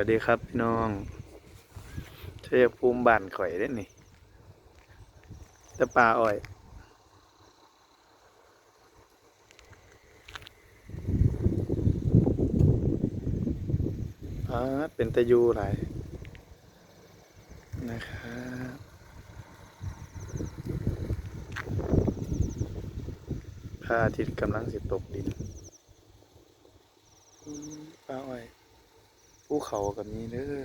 วัสดีครับพี่น้องเชฟภูมิบ้านข่อยเด้นี่จะปลาอ้อยอาเป็นตะยูหลายนะครับพระอาทิตย์กำลังสิตกดินอืมปลาอ้อยภู เขากับนี้เด้อ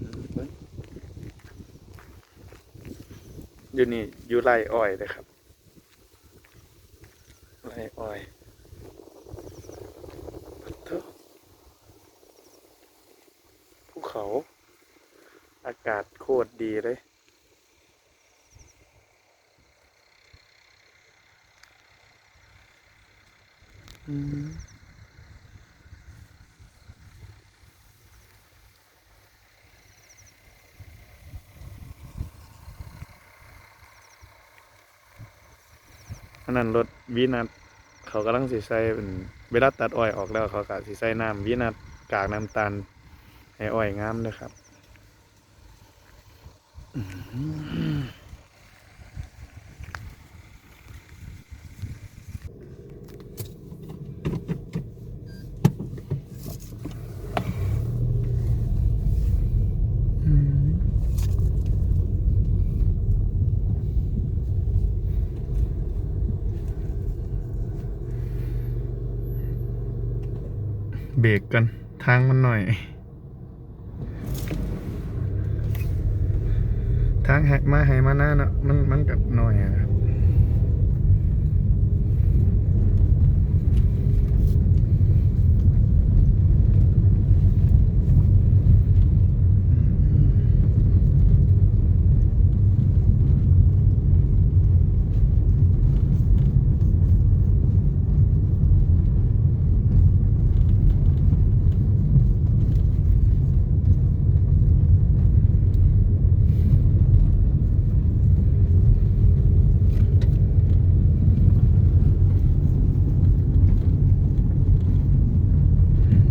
อืมเบิ่งอยู่นี่อยู่ไร่อ้อยเลยครับไร่อ้อยเถอะภูเขา อากาศโคตรดีเลย อันนั้นรถวีนัทเขากำลังสิใส่เป็นเวลาตัดอ้อยออกแล้วเขาก็สิใส่น้ำวีนัทกากน้ำตาลให้อ้อยงามเลยครับ เบรกกันทางมันหน่อย ทางแหกมาให้มาหน้าเนาะมันมันกับหน่อยอะครับ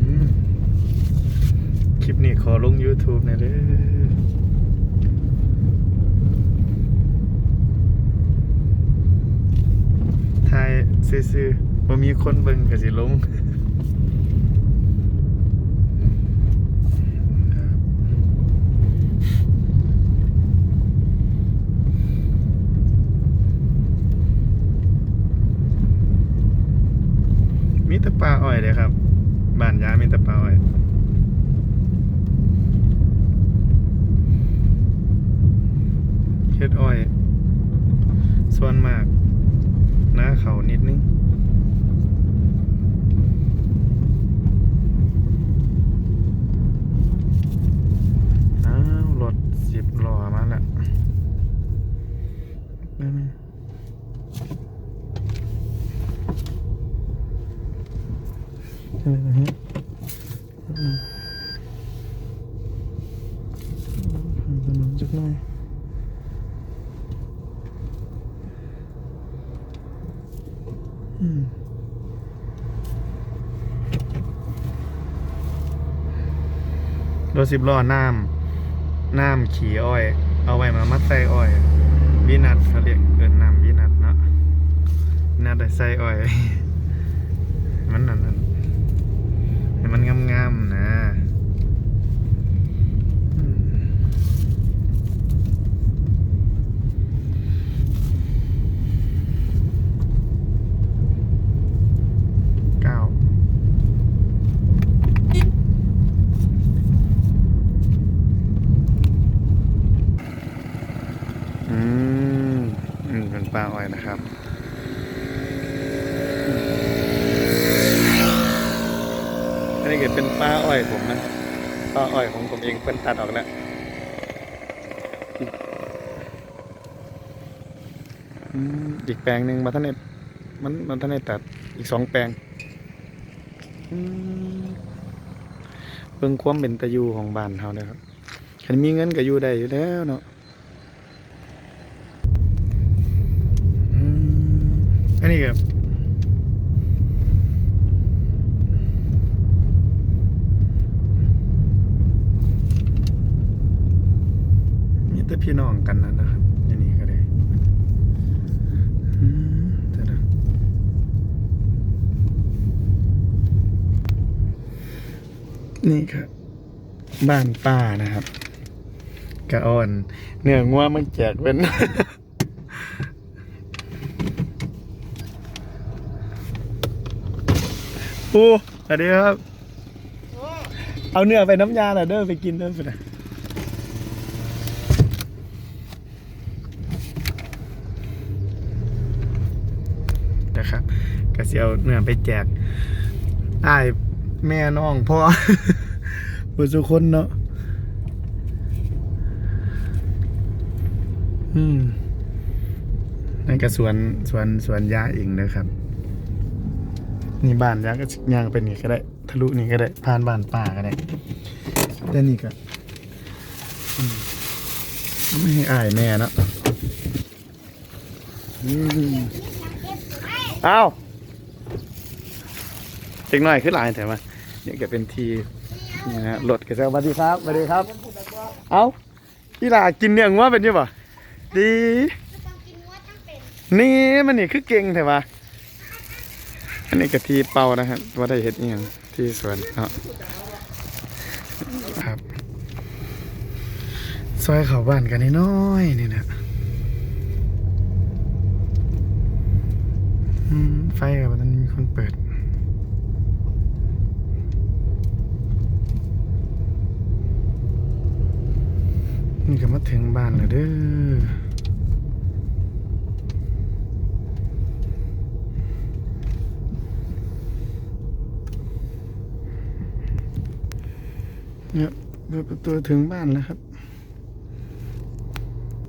อืมค ลิปนี้ขอลง YouTube หนะเด้อถ่ายซื่อๆบ่มีคนเบิ่งก็สิลงมีแต่ปลาอ้อยเลยครับ บ้านยามีแต่ปลาอ้อย เฮ็ดอ้อย ส่วนมากหน้าเขานิดนึง อ้าว รถสิบล้อมาแล้วนั่นไง อะไรนะฮะผ่านถนนจักหน่อยอืมรถสิบล้อน้ำน้ำขี่อ้อย เอาไว้มามัดใส่อ้อยวินัทเขาเรียกเอินน้ำวินัทเนาะวินัทได้ใส่อ้อย มันนั่นนั่น มันงามๆนะอืมอืมอืมเป็นปลาอ้อยนะครับ อันนี้ เป็นปลาอ้อยผมนะปลาอ้อยของผมเองเป็นตัดออกแล้วอีกแปลงหนึ่งมาท่านเนตมันมันท่านเนตตัดอีกสองแปลงเบิ่งความเป็นตะยูของบ้านเขาเลยครับคันมีเงินก็อยู่ได้อยู่แล้วเนาะอันนี้ก็ แต่พี่น้องกันนั่นนะครับอย่างนี้ก็ได้แต่ละนี่ครับ บ้านป้านะครับกระอ่อน เนื้องัวมันแจกเป็นอู้สวัสดีครับ เอาเนื้อไปน้ำยาหน่อยเด้อไปกินเด้อไปนะ ก็สิเอาเนื้อไปแจกอ้ายแม่น้องพ่อบุสุคนเนาะอืมนั่นก็สวนสวนสวนยาเองนะครับ นี่บ้านยาก็ยางเป็นนี่ก็ได้ ทะลุนี่ก็ได้ ผ่านบ้านป่าก็ได้แต่นี่ก็ไม่ให้อายแม่นะอ้าว เด็กน้อยขึ้นหลายแต่ว่าเนี่ยก็เป็นทีนะฮะรถก็จะสวัสดีครับสวัสดีครับ เอาพี่ลากินเนื้องัวเป็นยังบ่ดีนี่มันนี่คือเก่งแต่ว่าอันนี้ก็ทีเป่านะครับว่าได้เห็ดอหยังที่สวนเนาะครับซอยเขาบ้านกันนิดน้อยนี่นะไฟกับมันมีคนเปิด นี่ ก็มาถึงบ้านแล้วเด้อเนี่ยเปิดประตูถึงบ้านแล้วครับ